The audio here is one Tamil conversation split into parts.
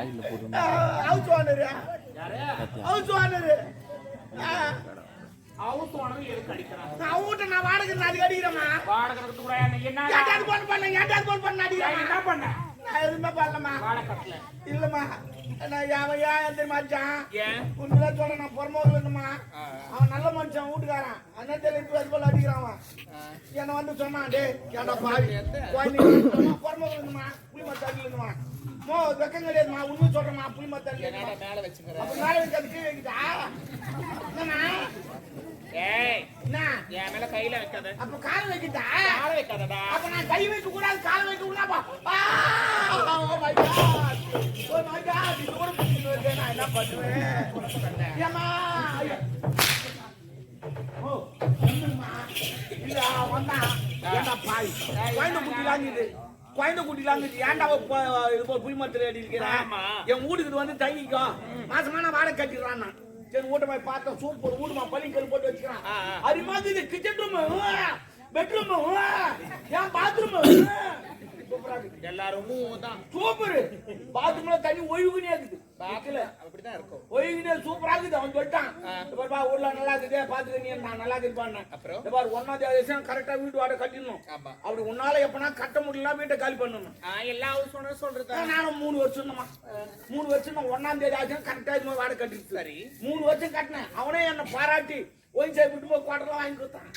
பாயில போட்டு ஹவுஸ் ஓனர் யாரு ஹவுஸ் ஓனர் ஹவுஸ் ஓனர் எதுக்கு அடிக்கிறான் நான் வீட்டை நான் வாடகை நான் அதுக்கு அடிக்கிறேம்மா வாடகை கூட என்ன ஏட்டாவது போன் பண்ண ஏட்டாவது போன் பண்ண நான் அடிக்கிறேன் என்ன பண்ண நான் எதுவுமே பண்ணலம்மா. வாடகை கட்டல இல்லம்மா. நான் அவன் ஏன் தெரியுமா அடிச்சான் ஏன்? உண்மையிலே சொல்றேன் நான் இருந்தம்மா ஆ. அவன் நல்ல மனுஷன் வீட்டுக்காரன். அண்ணன் தெரிவித்து அது போல அடிக்கிறான் அவன். என்ன வந்து சொன்னான் டே ஏன்டா பாவி? குழந்தைங்க புறமோகில் இருந்துமா புளி மத்தாடியில் இருந்துமா மோ வெக்கம் கிடையாதுமா உண்மை சொல்றேம்மா. புளி மத்தாடியில் என்னடா மேல வச்சுக்கிற. அப்ப மேல வைக்க அது கீழே வைக்கிட்டா என்னண்ணா ஏய் என்ன? என் மேல கையில வைக்காத. அப்ப கால் வைக்கிட்டா? கால வைக்காதடா. அப்ப நான் கை வைக்க கூடாது கால் வைக்க கூடாது oh my God oh my God இது கூட பிடிச்சிட்டு வருது நான் என்ன பண்ணுவேன்? ஏம்மா? ஓ வந்துருமா இல்ல வந்தா ஏண்டா பாய். குழந்தை குட்டிலாங்குது குழந்தை குட்டிலாங்குது ஏன்டா இது போல் புளிமரத்தில் அடி இருக்கிறேன். என் வீட்டுக்கு வந்து தங்கிக்கோ. மாசமா நான் வாடகை கட்டிடுறான் நான் சரி வீட்டை போய் பார்த்தேன் சூப்பர். வீடுமா பள்ளிக்கல் போட்டு வச்சுக்கிறான். அது மாதிரி இது கிச்சன் ரூம் பெட்ரூம் ஏன் பாத்ரூம் எல்லாரும் சூப்பர். பாத்ரூம்ல தண்ணி ஒழுகுனே இருக்குது. பாக்கல அப்படிதான் இருக்கும். ஒழுகுனே சூப்பரா இருக்குது. அவன் சொல்லிட்டான். பாரு ஊர்ல நல்லா இருக்குது. பாத்துக்க நீ நான் நல்லா இருக்குதுப்பான்னு அப்புறம்? பாரு ஒன்னாவது தேசம் கரெக்டா வீட்டு வாடகை கட்டிடணும். அப்படி உன்னால எப்பனா கட்ட முடியல வீட்டை காலி பண்ணணும். எல்லா ஹவுஸ் ஓனர் சொல்றதா? நானும் மூணு வருஷம் மூணு வருஷம் ஒன்னாம் தேதி ஆச்சு கரெக்டா இது மாதிரி வாடகை கட்டிட்டு சரி. மூணு வருஷம் கட்டினேன். அவனே என்ன பாராட்டி ஒயின் சாய் விட்டு போய் குவாட்டர்லாம் வாங்கி கொடுத்தான்.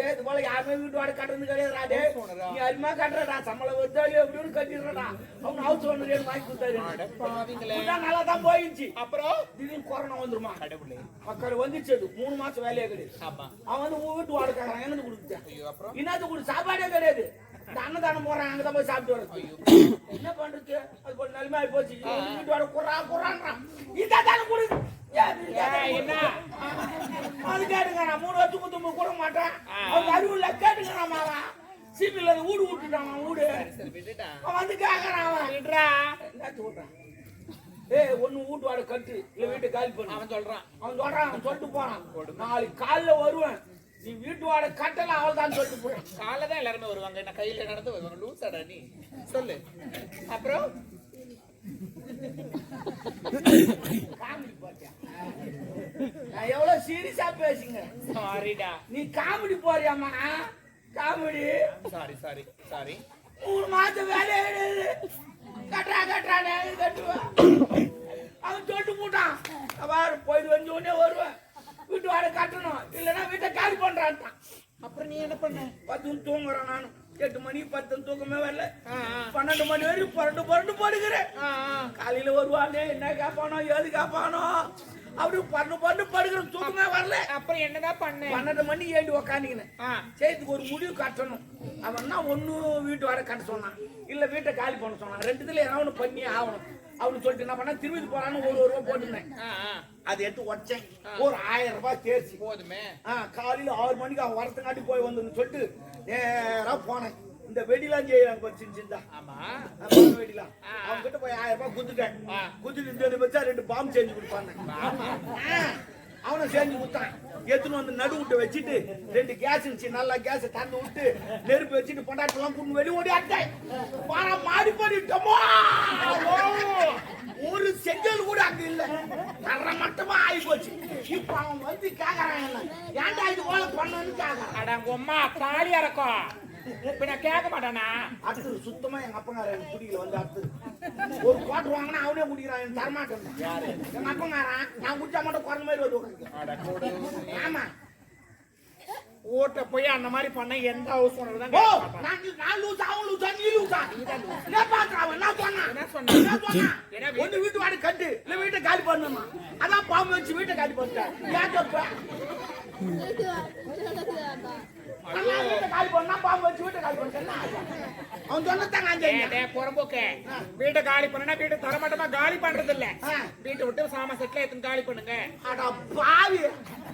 இது போல யாருமே வீட்டு வாடகை கட்டுறது கிடையாதுடா டேய். சொன்னதா? நீ அதிகமா கட்டுறடா சம்பளம் வருதாலே எப்படின்னு கட்டிடுறடா. அவன் ஹவுஸ் ஓனர் வாங்கி கொடுத்தாரு. நல்லா தான் போயிடுச்சு அப்புறம்? திடீர்னு கொரோனா வந்துருமா? கடவுளே. மக்கள் வந்துச்சு அது மூணு மாசம் வேலையே கிடையாது. அவன் வந்து வீட்டு வாடகை கேட்கறான் ஐயோ அப்புறம்? என்னது கொடு சாப்பாடே கிடையாது. அன்னதானம் போறான் அங்கதான் போய் சாப்பிட்டு வரது என்ன பண்றது? அது போல நிலைமை போச்சு. இவன் வீட்டு வாடகை குறா குறான்றான். இதான் தானே கொடு. ஏன் இது ஏய், என்ன அது கேட்டுங்க நான் மூணு வருஷம் குத்து கூட மாட்டேன் அவங்க அறிவுல கேட்டுங்க மாவா சீப்பில் வீடு விட்டுட்டான் அவன் வீடு சரி அவன் வந்து கேட்கறான் அவன் விடுறா என்னாச்சு விட்றான் ஏய் ஒண்ணு வீட்டு வாட கட்டு இல்ல வீட்டை காலி பண்ணு அவன் சொல்றான் அவன் சொல்றான் அவன் சொல்லிட்டு போறான் நாளைக்கு காலைல வருவேன் நீ வீட்டு வாட கட்டல அவள் தான் சொல்லிட்டு போறான் காலைல தான் எல்லாருமே வருவாங்க என்ன கையில நடந்து வருவாங்க லூசாடா நீ சொல்லு அப்புறம் நான் எவ்வளவு சீரியஸா பேசுங்க. சாரிடா நீ காமெடி போறியாமா காமெடி. சாரி சாரி சாரி மூணு மாசம் வேலையே கிடையாது. கட்டுறா கட்டுறா கட்டுவேன். அவன் சொல்லிட்டு போட்டான். பாரு போயிட்டு வந்து உடனே வருவேன். வீட்டு வாடகை கட்டணும். இல்லைன்னா வீட்டை காலி பண்றான்ட்டான். அப்புறம் நீ என்ன பண்ண? பத்து தூங்குறேன் நானும் எட்டு மணி பத்து தூக்கமே வரல. பன்னெண்டு மணி வரைக்கும் புரண்டு புரண்டு படுக்கிறேன் ஆ. காலையில வருவானே என்ன கேட்பானோ ஏது கேட்பானோ அப்படி பரண்டு பரண்டு படுக்கிறேன் தூக்கமே வரல. அப்புறம் என்னதான் பண்ண? பன்னெண்டு மணி ஏழு உக்காந்துக்கினேன்? ஆ, செய்துக்கு ஒரு முடிவு கட்டணும். அவன் தான் ஒண்ணு வீட்டு வர கட்ட சொன்னான். இல்ல வீட்டை காலி பண்ண சொன்னான். ரெண்டுத்துல ஏதாவது ஒண்ணு பண்ணி ஆகணும். அவனு சொல்லிட்டு என்ன பண்ணா திரும்பி போறான்னு ஒரு ஒரு ரூபா போட்டுருந்தேன். அதை எடுத்து உடச்சேன். ஒரு ஆயிரம் ரூபாய் தேர்ச்சி. போதுமே. காலையில ஆறு மணிக்கு அவன் வரத்துக்காட்டி போய் வந்துன்னு சொல்லிட்டு நேரா போனேன். இந்த வெடிலாம் செய்யறாங்க சின்ன. சின்னதா ஆமா வெடிலாம். அவங்க கிட்ட போய் ஆயிரம் ரூபாய் குத்துட்டேன். குத்துட்டு இந்த வச்சா ரெண்டு பாம்பு செஞ்சு கொடுப்பாங்க. அவனை செஞ்சு கொடுத்தான். எடுத்துன்னு வந்து நடு விட்டு வச்சுட்டு ரெண்டு கேஸ் இருந்துச்சு. நல்லா கேஸ் தந்து விட்டு நெருப்பு வச்சுட்டு பொண்டாட்டெல்லாம் கூட்டு வெளியே ஓடி ஆட்டேன் பாரா மாடி பண்ணிட்டோமோ ஒரு செங்கல் கூட அங்க இல்ல. தர மட்டுமா ஆகி போச்சு. இப்ப அவன் வந்து கேக்குறான் ஏன்டா இது போல பண்ணன்னு கேக்குறான்? அட உங்க அம்மா காலியா இருக்கும் இப்ப நான் கேட்க மாட்டானா? அடுத்தது சுத்தமா எங்க அப்பங்கார எனக்கு குடிக்கல வந்து அடுத்தது ஒரு குவாட்டர் வாங்கினா அவனே குடிக்கிறான் தரமாட்டேன். யாரு? எங்க அப்பங்காரன் நான் குடிச்சா மட்டும் குறைஞ்ச மாதிரி கூட. ஆமா. ஓட்ட போய் அந்த மாதிரி பண்ண எந்த ஹவுஸ் ஓனர் தான். நான் நான் லூசா அவன் லூசா நீ லூசா என்ன பாக்குற அவன்? என்ன சொன்னான் என்ன சொன்னான்? வீட்டு- வீட்டு வாடகை கட்டு. இல்ல வீட்டை காலி பண்ணுமா அதான் பாம்பு வச்சு வீட்டை காலி பண்ணிட்டேன். வீட்டை காலி பண்ணா வீட்டை தரமாட்டமா காலி பண்றது இல்ல. வீட்டை விட்டு சாமா செட்ல எடுத்து காலி பண்ணுங்க. பாவி.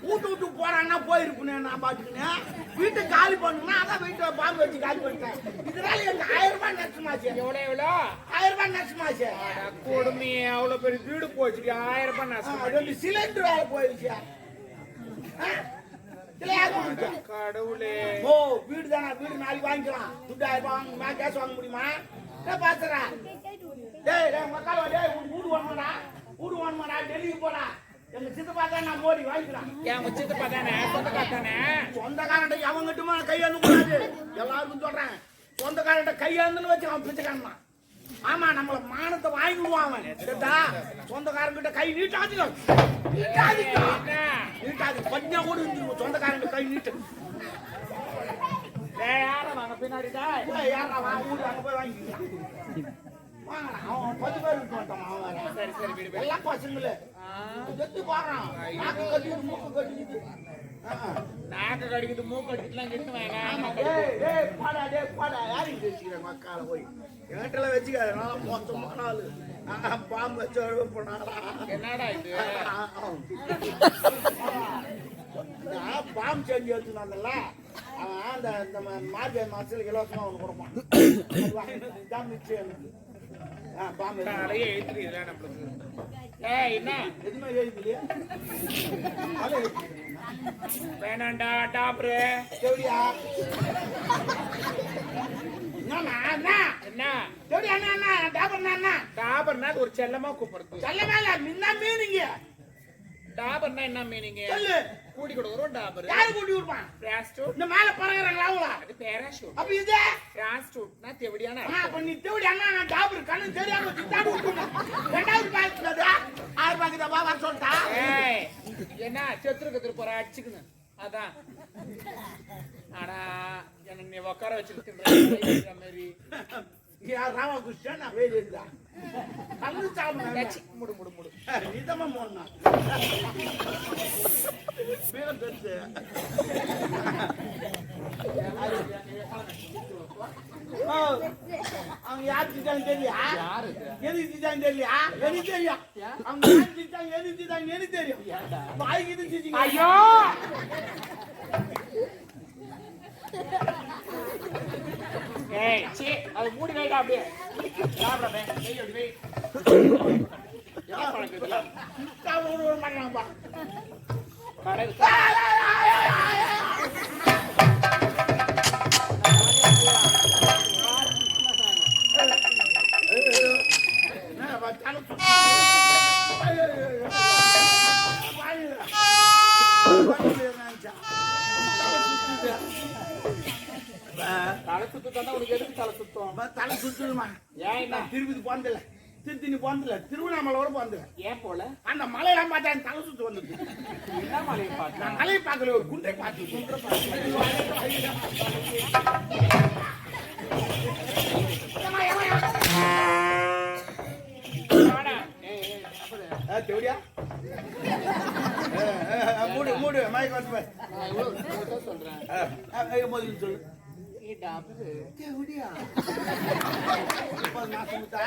வீட்டு விட்டு போறான்னா போயிருப்பேன் நான் பாத்துக்கினேன் வீட்டை காலி பண்ணுனா அதான் வீட்டை பாம்பு வச்சு காலி பண்ணிட்டேன். இதனால எனக்கு ஆயிரம் ரூபாய் நஷ்டமாச்சு. எவ்வளவு எவ்வளோ? ஆயிரம் ரூபாய் நஷ்டமாச்சு. கொடுமை அவ்வளவு பெரிய வீடு போச்சு ஆயிரம் ரூபாய் நஷ்டம். சிலிண்டர் வேலை போயிடுச்சு ஆ? இதுல யார் கொடுத்தா? கடவுளே. ஓ வீடு தானே வீடு நாளைக்கு வாங்கிக்கலாம். துட்டு ஆயிரம் வாங்க கேஸ் வாங்க முடியுமா? என்ன பாத்துறா. டேய் டேய் மக்கால டேய் வீடு வாங்கடா வீடு வாங்கடா டெல்லிக்கு போடா. எங்க சித்தப்பா தான் நான் மோடி வாங்கிக்கிறான். என் வச்சுட்டு பார்த்தானே சொந்தக்கார தானே? சொந்தக்காரன் அவங்ககிட்டமா கையாந்து கூடாது. எல்லாருக்கும் சொல்றேன். சொந்தக்காரன் கையாந்துன்னு வச்சு அவன் பிச்சைக்காரன் ஆமா நம்மள மானத்தை வாங்கிடுவான் அவன். சரிதா? சொந்தக்காரன் கிட்ட கை நீட்டாதீங்க. நீட்டாதீங்க. நீட்டாது பஞ்சா கூட இருந்துருவோம் சொந்தக்காரன் கை நீட்டு. எல்லாம் பசங்களே. செத்து போறான். கட்டிட்டு மூக்கு கட்டிக்கிட்டு. நாக்கு கடிக்குது மூக்கு கடிக்குதுலாம் கிட்டு வாங்க ஆமா, டேய், டேய், போடா, டேய், போடா. யாருக்கு பேசிக்கிற மக்கால போய்? என்கிட்டலாம் வச்சுக்காத, மோசமான ஆளு. பாம்பு வச்சு போனாடா. என்னடா இது பாம்பு செஞ்சு வச்சுருந்தாங்கல்ல அவன் அந்த இந்த மார்கழி மாசத்துல இலவசமா அவனுக்கு கொடுப்பான் மிச்சம் எனக்கு. எதுவுமே- நிறைய எழுத்துறீங்களா நம்மளுக்கு. ஏய் என்ன? எதுவுமே எழுதிலையே வேணாண்டா டாப்ரு. எப்படியா ஒரு செல்லமா கூப்பிடுறது. செல்லமே இல்ல முன்ன மீனிங்க. டாபர்னா என்ன மீனிங் சொல்லு. கூடி கொடுக்குறோம் டாபர். யாரு கூட்டி விடுப்பான் பிளாஸ்டூட் இந்த மேல பறகுறாங்களா அவங்களா அது பேராஷூட் அப்ப இது? பிளாஸ்டூட்னா தெவடியான ஆ, அப்ப நீ தேடி அண்ணா நான் டாபர். கண்ணு தெரியாம திட்டாடு விட்டுருந்தேன் ரெண்டாவது பாக்குறது ஆறு பாக்குதா வர சொல்லிட்டா ஏய் என்ன செத்துரு கத்துரு போற அடிச்சுக்கணும் அதான். ஆனா என்ன நீ உட்கார வச்சிருக்கின்ற மாதிரி. யார் ராமகிருஷ்ணன் நான் வேறு இருந்தா முடு முடு முடு. நீதமா போனா வீரம் தெரிஞ்சு. அவங்க யார் திட்டாங்க தெரியா? எதுக்கு திட்டாங்க தெரியா எனக்கு தெரியும். அவங்க யார்? திட்டாங்க எதுக்கு திட்டாங்க எனக்கு தெரியும். வாய்க்கு திட்டிங்க ஐயோ! ஏய் சீ அது மூடி வைடா அப்படியே. சாப்பிடாத வெய் அப்படி வெய் என்ன பழக்கம் இதெல்லாம்? சாப்பிட விட மாட்டாங்கப்பா கடை திருத்தணி போனதில்ல திருவண்ணாமலையோட போனதில்ல ஏன் போல? அந்த மலையெல்லாம் பார்த்தா எனக்கு தலை சுத்து வந்தது என்ன மலையை பார்க்க நான் மலையை பார்க்கல ஒரு குன்றை பார்த்து குன்றை அப்படி. தேவடியா மூடு மூடு மயக்க வந்து சொல்றேன். முதல்ல சொல்லு. நீ டாக்டரு தேவடியா முப்பது மாசம் முத்தா?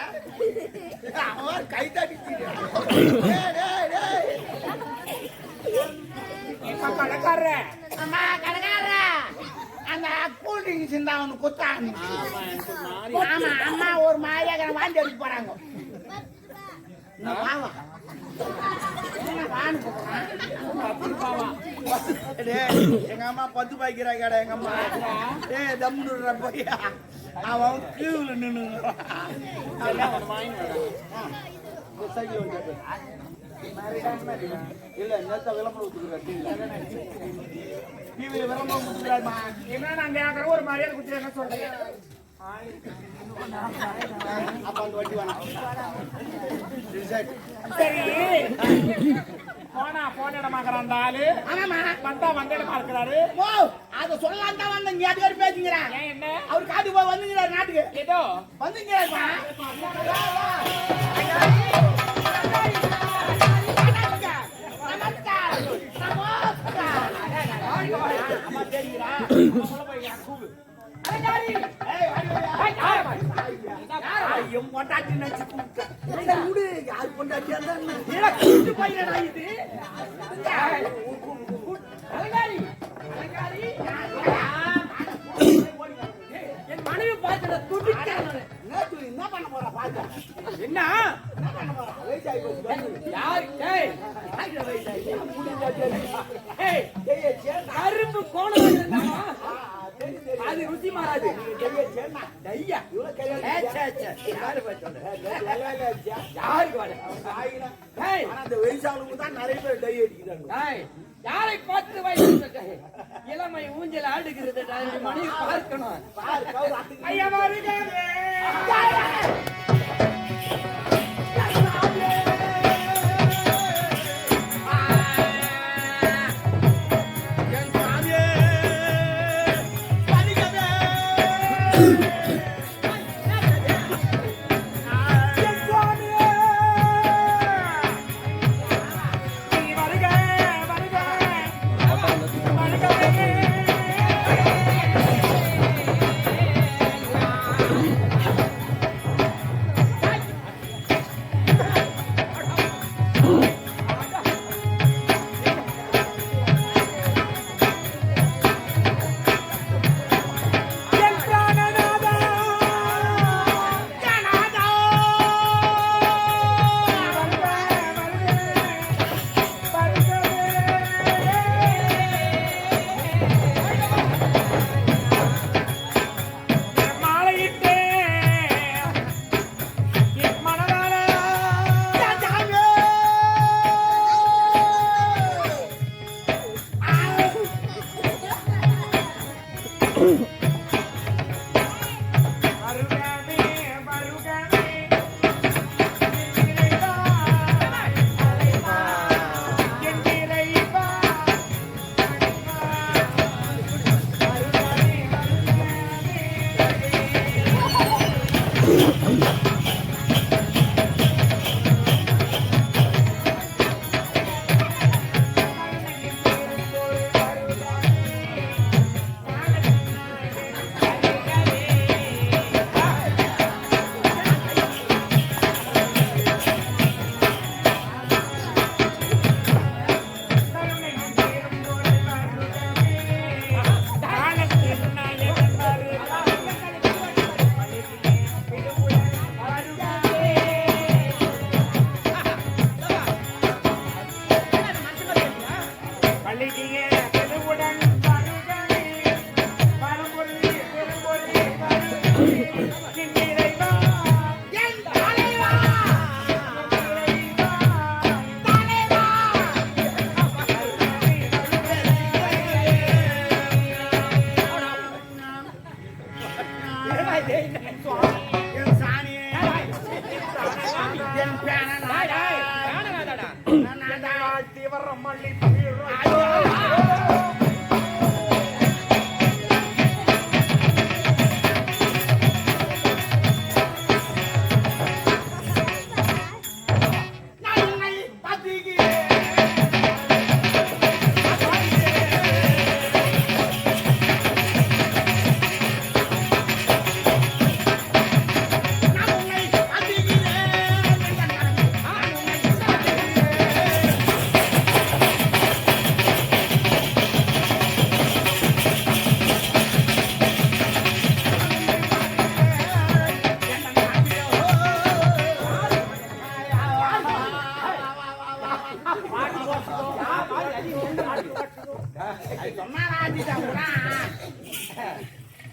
அவன் கை தட்டிச்சிருக்கான். டேய், டேய், டேய். இப்ப கடைக்காரரே. அம்மா கடைக்காரா அந்த கூல் ட்ரிங்க்ஸ் இருந்தா அவனு குத்தான் ஆமா அம்மா ஒரு மாதிரியாக வாந்தி எடுக்க போறாங்க. பாவா டேய், எங்க அம்மா பத்து பாய்க்கிறா கடை எங்க அம்மா. ஏ தம்முடுற பையா அவன் வாங்கி வேடா இல்ல நேத்த விளம்பரம் விளம்பரம் என்ன நான் கேட்கற ஒரு மரியாதை குத்தி என்ன சொல்றேன். அப்ப அந்த வட்டி வேணாம். சரி. போனா போன இடமாக்குற அந்த ஆளு. ஆமாமா வந்தா வந்த இடமா இருக்கிறாரு ஓ அத சொல்லலாம் தான் நீ அது வரைக்கும் பேசுங்கிறேன். என்ன? அவர் காட்டுக்கு போய் வந்துங்கிறார் நாட்டுக்கு. ஏதோ? வந்துங்கிறாருமா என் பொண்டாட்டி நினைச்சு கூப்பிட்டேன் விடு யார் பொண்டாட்டியா இருந்தா பையனா இது? என் மனைவி பார்த்து துடிச்சேன் நேற்று என்ன பண்ண போறா பாத்து என்ன? என்ன பண்ண போறா? வயசாகி போச்சு யார்? டேய் முடிஞ்சா ஏய் தெரியும் அரும்பு கோணம் அது ருசி மாறாது? யாருக்கு அந்த வயசாளுங்க தான் நிறைய பேர் டை அடிக்கிறாங்க யாரை பார்த்து வயசு இளமை ஊஞ்சல் ஆடுகிறது மணி பார்க்கணும். ஐயா பள்ளிக்கியே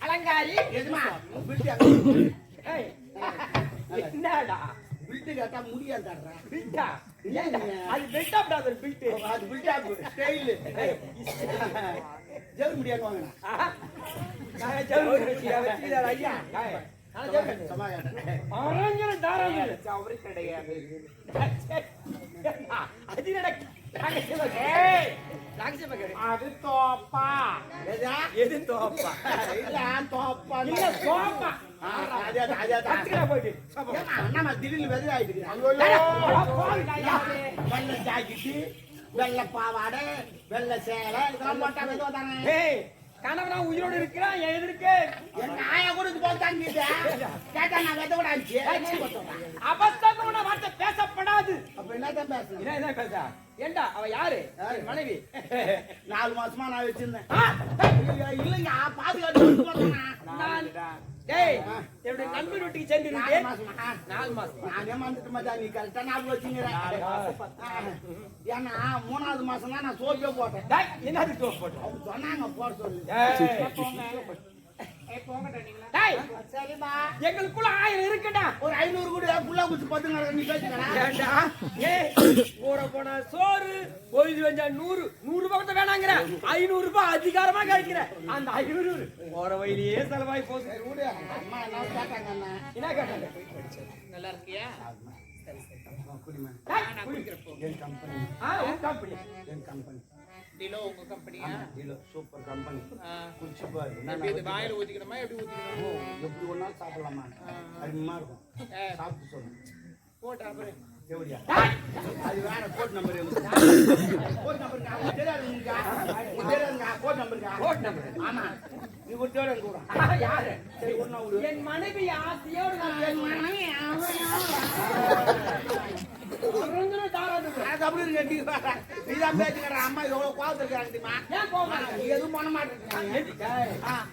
அலங்காரி எதுமா என்னடா பில்ட்டு கேட்டா முடியாதாடுறா பில்டா ஏன்டா? அது பில்டா brother, பில்ட். அது பில்டா ஸ்டைலு ஜெல் முடியாது வாங்கினா நான் ஐயா. அரஞ்சன. அவரு கிடையாது. அது அது தோப்பா எது தோப்பா? இல்ல தோப்பா இல்ல, ஜாக்கெட்டு பாவாடை வெள்ள சேலை இதெல்லாம் போட்டா தானே கணவனா உயிரோடு இருக்கிறான் என் எதிர்க்கு? என் நாயை கூட இது போட்டு தாங்கிட்டு கேட்டா நான் வெத கூட அபத்தமான வார்த்தை பேசப்படாது. அப்ப என்னதான் பேசுறேன் என்ன பேச ஏண்டா அவ யாரு? மனைவி. நாலு மாசமா நான் வச்சிருந்தேன். இல்லைங்க பாதுகாத்து நான் டேய் என்னுடைய நண்பர் வீட்டுக்கு சென்று நாலு. மாசமா? நானே மறந்துட்டு மச்சான் நீ கரெக்டா ஞாபகம் வச்சுங்கிற ஏன்னா மூணாவது மாசம் தான் நான் சோப்பே போட்டேன். டேய், என்னது டோப் போட்டு அவங்க சொன்னாங்க போட சொல்லி. எங்களுக்குள்ள ஆயிரம் இருக்குடா. ஒரு ஐநூறு கூட புல்லா குச்சி பத்து போட போனா சோறு பொழுது வந்தா நூறு நூறு கூட வேணாங்கிற. ஐநூறு ரூபாய் அதிகாரமா கிடைக்கிற. அந்த ஐநூறு போற வழியிலேயே செலவாய் போகுது. என்ன கேட்டாங்க அண்ணா என்ன கேட்டாங்க? நல்லா இருக்கியா? குடிமா டேய், நான் குடிக்கிறேன் போ. என் கம்பெனி. என் கம்பெனி டிலோ உங்க கம்பெனியா இல்ல சூப்பர் கம்பெனி. குடிச்சு பாரு. எப்படி இது வாயில ஊத்திக்கணுமா? எப்படி ஊத்திக்கணும்? எப்படி ஒன்னாலும் சாப்பிடலாமா? அருமையா இருக்கும். சாப்பிட்டு சொல்லு. போட்டு அப்புறம். எப்படியா? அது வேற code number code number code நம்பருக்கா Code number. ஆமா. நீ தேவை கூட யாரு? சரி விடு. என் மனைவி ஆசையோடு நான் பேசுவேன். பிறந்ததும் தாராளம். நீதான் அம்மா எவ்வளவு கோவத்துல ஏன் நீ எதுவும் பண்ண மாட்டேங்கிறாங்க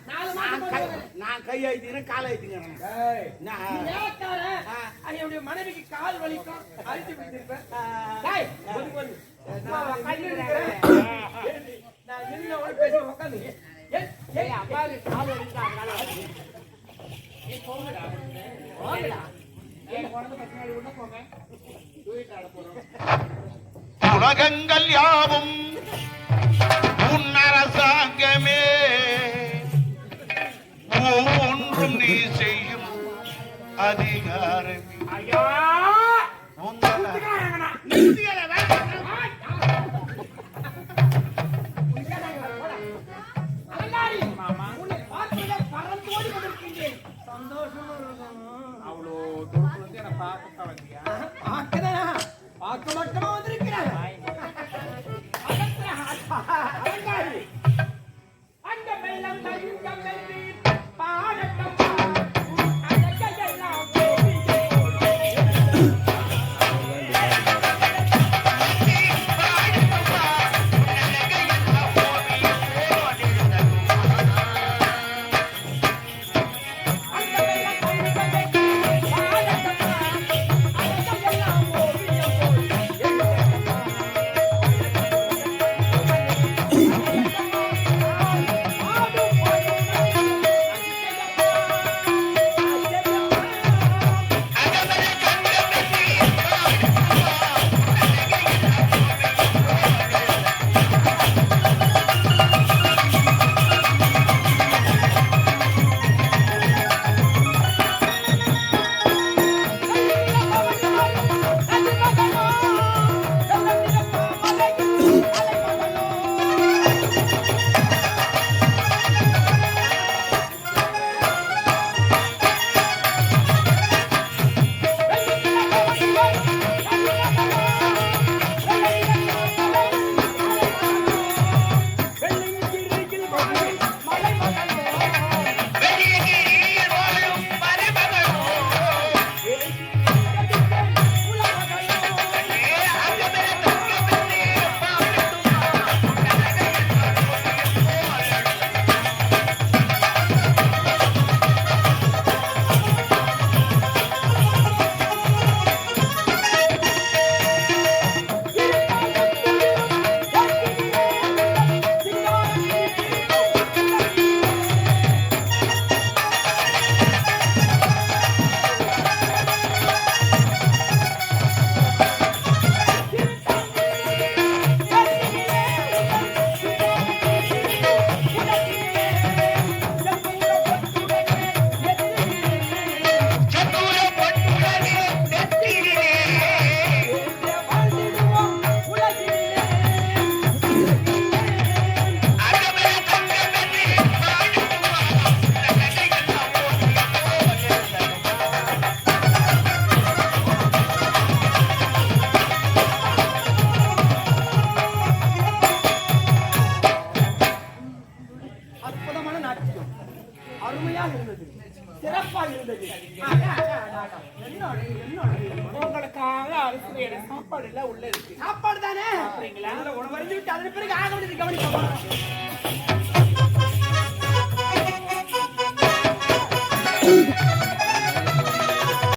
நாலு நான் மாசம் கை நான் அழுத்திக்கிறேன் காலை அழுத்திக்கிறேன் நான் என்னுடைய மனைவிக்கு கால் வலிக்கும் அழுத்தி உட்காந்து கால் போங்க உலகங்கள் யாவும் உன் அரசாங்கமே. ஒவ்வொன்றும் நீ செய்யும் அதிகாரமே! உங்கள்